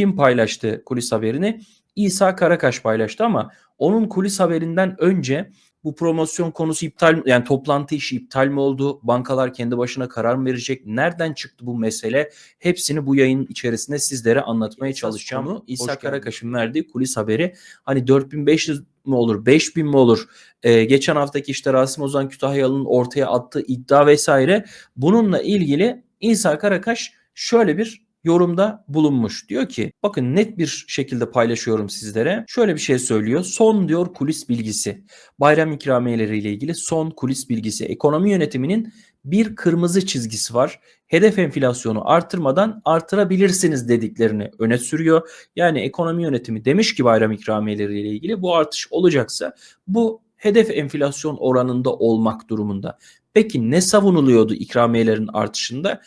kim paylaştı kulis haberini? İsa Karakaş paylaştı ama onun kulis haberinden önce bu promosyon konusu iptal yani toplantı işi iptal mi oldu? Bankalar kendi başına karar mı verecek? Nereden çıktı bu mesele? Hepsini bu yayın içerisinde sizlere anlatmaya çalışacağım. Konu, İsa Karakaş'ın verdiği kulis haberi hani 4500 mi olur 5000 mi olur? Ee, geçen haftaki işte Rasim Ozan Kütahyalı'nın ortaya attığı iddia vesaire bununla ilgili İsa Karakaş şöyle bir yorumda bulunmuş. Diyor ki bakın net bir şekilde paylaşıyorum sizlere. Şöyle bir şey söylüyor. Son diyor kulis bilgisi. Bayram ikramiyeleri ile ilgili son kulis bilgisi. Ekonomi yönetiminin bir kırmızı çizgisi var. Hedef enflasyonu artırmadan artırabilirsiniz dediklerini öne sürüyor. Yani ekonomi yönetimi demiş ki bayram ikramiyeleri ile ilgili bu artış olacaksa bu hedef enflasyon oranında olmak durumunda. Peki ne savunuluyordu ikramiyelerin artışında?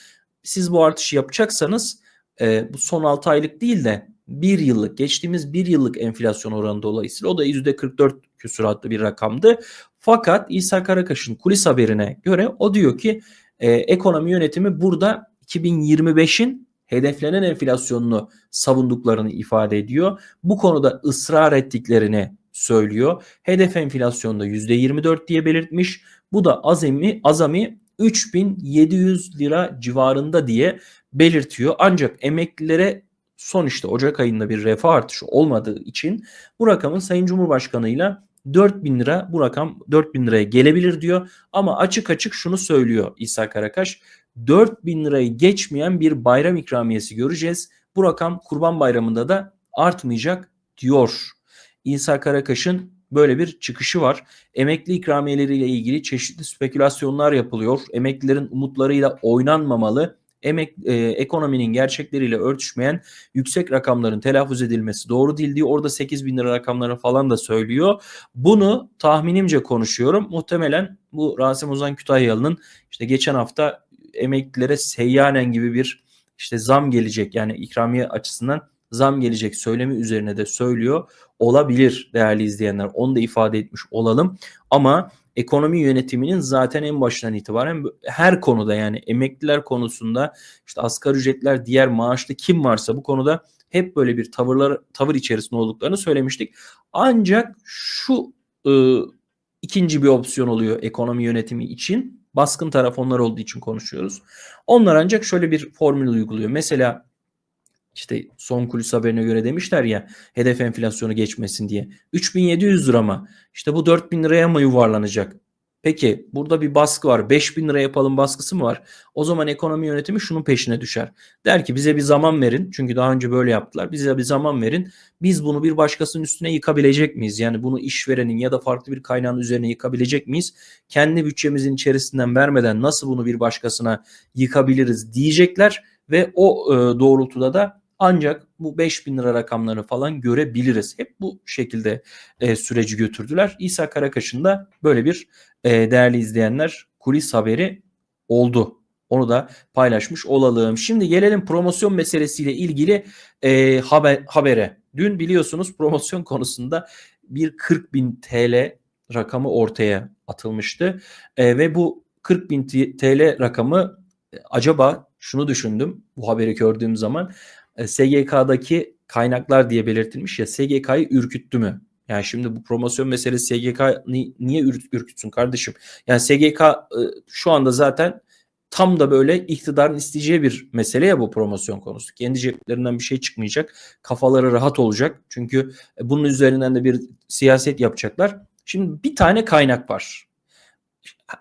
Siz bu artışı yapacaksanız e, bu son 6 aylık değil de bir yıllık geçtiğimiz bir yıllık enflasyon oranı dolayısıyla o da %44 küsuratlı bir rakamdı. Fakat İsa Karakaş'ın kulis haberine göre o diyor ki e, ekonomi yönetimi burada 2025'in hedeflenen enflasyonunu savunduklarını ifade ediyor. Bu konuda ısrar ettiklerini söylüyor. Hedef enflasyonda %24 diye belirtmiş. Bu da azami azami 3700 lira civarında diye belirtiyor. Ancak emeklilere son işte Ocak ayında bir refah artışı olmadığı için bu rakamın Sayın Cumhurbaşkanı ile 4000 lira bu rakam 4000 liraya gelebilir diyor. Ama açık açık şunu söylüyor İsa Karakaş. 4000 lirayı geçmeyen bir bayram ikramiyesi göreceğiz. Bu rakam Kurban Bayramı'nda da artmayacak diyor. İsa Karakaş'ın böyle bir çıkışı var. Emekli ikramiyeleriyle ilgili çeşitli spekülasyonlar yapılıyor. Emeklilerin umutlarıyla oynanmamalı emek e, ekonominin gerçekleriyle örtüşmeyen yüksek rakamların telaffuz edilmesi doğru değil diye orada 8 bin lira rakamları falan da söylüyor. Bunu tahminimce konuşuyorum. Muhtemelen bu Rasim Ozan Kütahyalı'nın işte geçen hafta emeklilere seyyanen gibi bir işte zam gelecek yani ikramiye açısından zam gelecek söylemi üzerine de söylüyor olabilir değerli izleyenler. Onu da ifade etmiş olalım. Ama ekonomi yönetiminin zaten en başından itibaren her konuda yani emekliler konusunda işte asgari ücretler diğer maaşlı kim varsa bu konuda hep böyle bir tavırlar tavır içerisinde olduklarını söylemiştik. Ancak şu e, ikinci bir opsiyon oluyor ekonomi yönetimi için. Baskın taraf onlar olduğu için konuşuyoruz. Onlar ancak şöyle bir formül uyguluyor. Mesela işte son kulis haberine göre demişler ya hedef enflasyonu geçmesin diye. 3700 lira mı? İşte bu 4000 liraya mı yuvarlanacak? Peki burada bir baskı var. 5000 lira yapalım baskısı mı var? O zaman ekonomi yönetimi şunun peşine düşer. Der ki bize bir zaman verin. Çünkü daha önce böyle yaptılar. Bize bir zaman verin. Biz bunu bir başkasının üstüne yıkabilecek miyiz? Yani bunu işverenin ya da farklı bir kaynağın üzerine yıkabilecek miyiz? Kendi bütçemizin içerisinden vermeden nasıl bunu bir başkasına yıkabiliriz diyecekler ve o e, doğrultuda da ancak bu 5000 lira rakamları falan görebiliriz. Hep bu şekilde e, süreci götürdüler. İsa Karakaş'ın da böyle bir e, değerli izleyenler kulis haberi oldu. Onu da paylaşmış olalım. Şimdi gelelim promosyon meselesiyle ilgili e, haber, habere. Dün biliyorsunuz promosyon konusunda bir 40 bin TL rakamı ortaya atılmıştı. E, ve bu 40 bin TL rakamı e, acaba şunu düşündüm bu haberi gördüğüm zaman e, SGK'daki kaynaklar diye belirtilmiş ya SGK'yı ürküttü mü? Yani şimdi bu promosyon meselesi SGK niye ürkütsün kardeşim? Yani SGK e, şu anda zaten tam da böyle iktidarın isteyeceği bir mesele ya bu promosyon konusu. Kendi ceplerinden bir şey çıkmayacak. Kafaları rahat olacak. Çünkü e, bunun üzerinden de bir siyaset yapacaklar. Şimdi bir tane kaynak var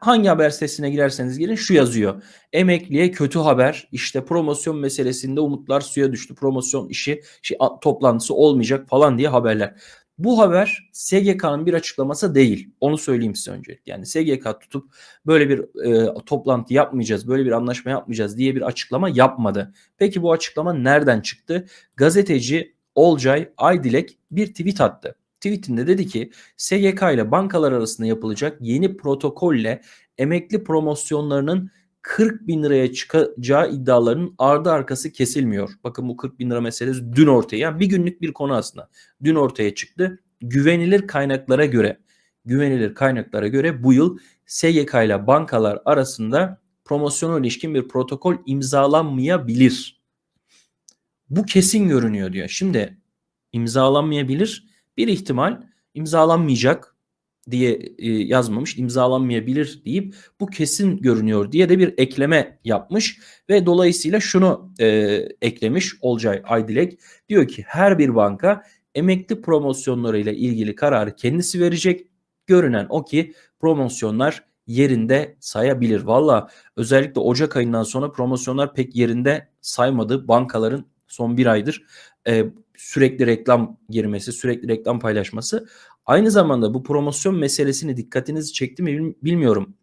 hangi haber sitesine girerseniz girin şu yazıyor. Emekliye kötü haber işte promosyon meselesinde umutlar suya düştü. Promosyon işi şey, toplantısı olmayacak falan diye haberler. Bu haber SGK'nın bir açıklaması değil. Onu söyleyeyim size öncelikle. Yani SGK tutup böyle bir e, toplantı yapmayacağız, böyle bir anlaşma yapmayacağız diye bir açıklama yapmadı. Peki bu açıklama nereden çıktı? Gazeteci Olcay Aydilek bir tweet attı tweetinde dedi ki SGK ile bankalar arasında yapılacak yeni protokolle emekli promosyonlarının 40 bin liraya çıkacağı iddialarının ardı arkası kesilmiyor. Bakın bu 40 bin lira meselesi dün ortaya yani bir günlük bir konu aslında. Dün ortaya çıktı. Güvenilir kaynaklara göre güvenilir kaynaklara göre bu yıl SGK ile bankalar arasında promosyona ilişkin bir protokol imzalanmayabilir. Bu kesin görünüyor diyor. Şimdi imzalanmayabilir. Bir ihtimal imzalanmayacak diye e, yazmamış. imzalanmayabilir deyip bu kesin görünüyor diye de bir ekleme yapmış ve dolayısıyla şunu e, eklemiş Olcay Aydilek diyor ki her bir banka emekli promosyonlarıyla ilgili kararı kendisi verecek. Görünen o ki promosyonlar yerinde sayabilir. Valla özellikle Ocak ayından sonra promosyonlar pek yerinde saymadı bankaların son bir aydır e, sürekli reklam girmesi, sürekli reklam paylaşması. Aynı zamanda bu promosyon meselesini dikkatinizi çekti mi bilmiyorum.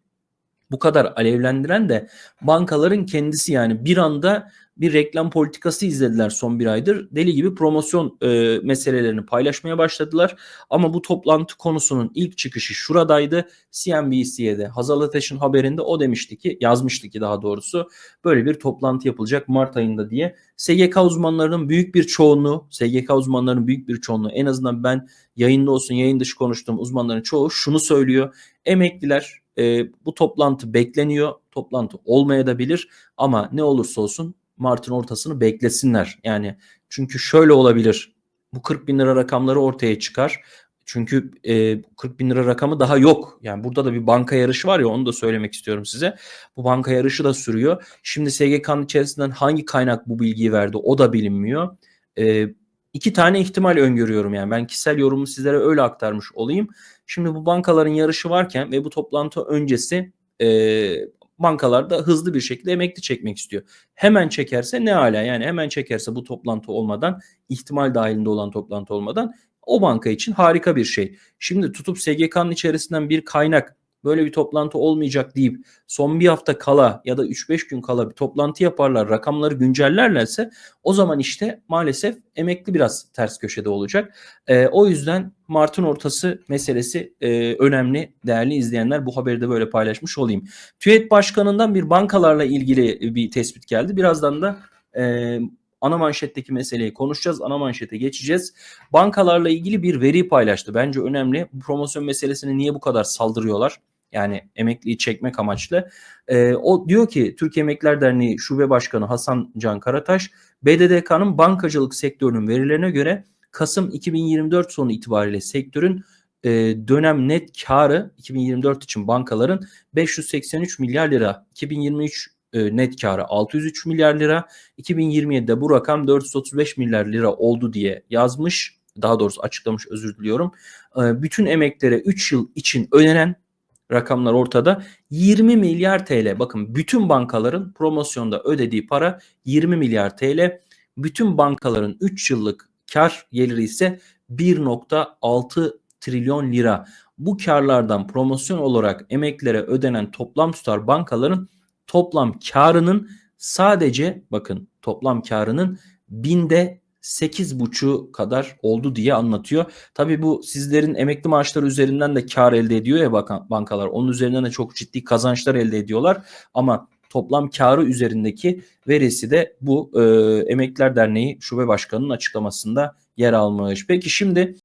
Bu kadar alevlendiren de bankaların kendisi yani bir anda bir reklam politikası izlediler son bir aydır. Deli gibi promosyon e, meselelerini paylaşmaya başladılar. Ama bu toplantı konusunun ilk çıkışı şuradaydı. CNBC'ye de Hazal Ateş'in haberinde o demişti ki yazmıştı ki daha doğrusu böyle bir toplantı yapılacak Mart ayında diye. SGK uzmanlarının büyük bir çoğunluğu, SGK uzmanlarının büyük bir çoğunluğu en azından ben yayında olsun yayın dışı konuştuğum uzmanların çoğu şunu söylüyor. Emekliler e, bu toplantı bekleniyor. Toplantı olmayabilir ama ne olursa olsun Mart'ın ortasını beklesinler. Yani çünkü şöyle olabilir. Bu 40 bin lira rakamları ortaya çıkar. Çünkü e, 40 bin lira rakamı daha yok. Yani burada da bir banka yarışı var ya onu da söylemek istiyorum size. Bu banka yarışı da sürüyor. Şimdi SGK'nın içerisinden hangi kaynak bu bilgiyi verdi o da bilinmiyor. E, iki tane ihtimal öngörüyorum yani. Ben kişisel yorumu sizlere öyle aktarmış olayım. Şimdi bu bankaların yarışı varken ve bu toplantı öncesi e, bankalar da hızlı bir şekilde emekli çekmek istiyor. Hemen çekerse ne hala yani hemen çekerse bu toplantı olmadan ihtimal dahilinde olan toplantı olmadan o banka için harika bir şey. Şimdi tutup SGK'nın içerisinden bir kaynak böyle bir toplantı olmayacak deyip son bir hafta kala ya da 3-5 gün kala bir toplantı yaparlar rakamları güncellerlerse o zaman işte maalesef emekli biraz ters köşede olacak. E, o yüzden Mart'ın ortası meselesi e, önemli değerli izleyenler bu haberi de böyle paylaşmış olayım. TÜET Başkanı'ndan bir bankalarla ilgili bir tespit geldi. Birazdan da e, ana manşetteki meseleyi konuşacağız. Ana manşete geçeceğiz. Bankalarla ilgili bir veri paylaştı. Bence önemli. Bu promosyon meselesini niye bu kadar saldırıyorlar? Yani emekliyi çekmek amaçlı. Ee, o diyor ki Türkiye Emekliler Derneği Şube Başkanı Hasan Can Karataş, BDDK'nın bankacılık sektörünün verilerine göre Kasım 2024 sonu itibariyle sektörün e, dönem net karı 2024 için bankaların 583 milyar lira, 2023 e, net karı 603 milyar lira, 2027'de bu rakam 435 milyar lira oldu diye yazmış. Daha doğrusu açıklamış özür diliyorum. E, bütün emeklere 3 yıl için ödenen rakamlar ortada. 20 milyar TL. Bakın bütün bankaların promosyonda ödediği para 20 milyar TL. Bütün bankaların 3 yıllık kar geliri ise 1.6 trilyon lira. Bu karlardan promosyon olarak emeklere ödenen toplam tutar bankaların toplam karının sadece bakın toplam karının binde 8,5 kadar oldu diye anlatıyor. Tabi bu sizlerin emekli maaşları üzerinden de kar elde ediyor ya bankalar. Onun üzerinden de çok ciddi kazançlar elde ediyorlar. Ama toplam karı üzerindeki verisi de bu e, Emekliler Derneği Şube Başkanı'nın açıklamasında yer almış. Peki şimdi